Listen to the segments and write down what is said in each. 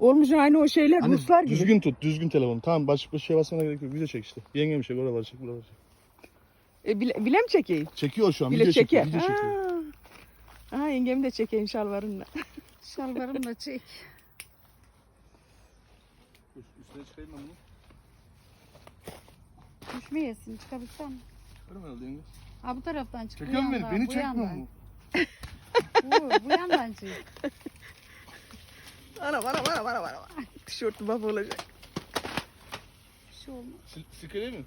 Olmuş aynı o şeyler Hani Ruslar gibi. düzgün tut, düzgün telefonu. Tamam başka bir şey basmana gerek yok. Video çek işte. Yengem çek, oraları çek, buraları çek. E, bile, bile mi çekeyim? Çekiyor şu an, Bile video çeker. çekiyor. Video çekiyor. Aa. Aa, yengemi de çekeyim şalvarınla. Şalvarımla çek. Üstüne çıkayım ben bunu. Düşmeyesin çıkabilsem. Çıkarım herhalde yenge. Ha bu taraftan çık. bu Çekiyor mu beni? yandan, Beni bu çekmiyor yandan. mu? Bu, bu yandan çek. Ana bana bana bana bana. Tişörtü baba olacak. Bir şey olmaz. Sil, silkeleyeyim mi?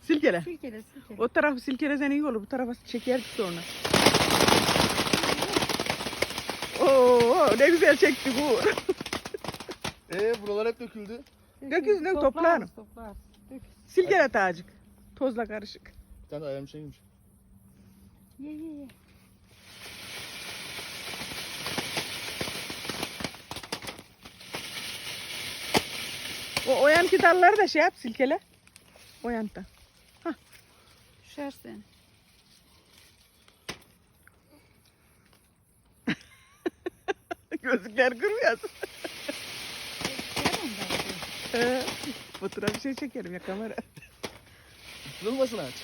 Silkele. Silkele silkele. O tarafı silkelesen iyi olur. Bu tarafa çeker sonra. Oo ne güzel çekti bu. Ee buralar hep döküldü. Döküz, dök, toplar. Toplarız. Dök. Silkele tacık. Tozla karışık. Bir tane de ayağım şeymiş. Ye ye ye. O, o yanki dalları da şey yap silkele. O yandan. Düşersin. Gözlükler. Ee, Fotoğraf bir şey çekerim ya kamera. Kırılmasın aç.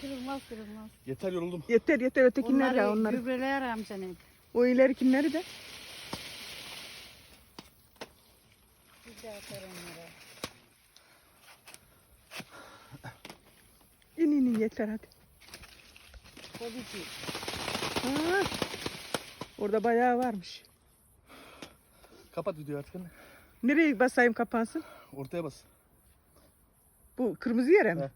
Kırılmaz kırılmaz. Yeter yoruldum. Yeter yeter ötekinler Onları onları. gübreler amcan hep. O ilerikinleri de. Güzel atar onlara. İn in in yeter hadi. Hobici. Ha. Orada bayağı varmış. Kapat videoyu artık anne. Nereye basayım kapansın? Ortaya bas. Bu kırmızı yere mi? He.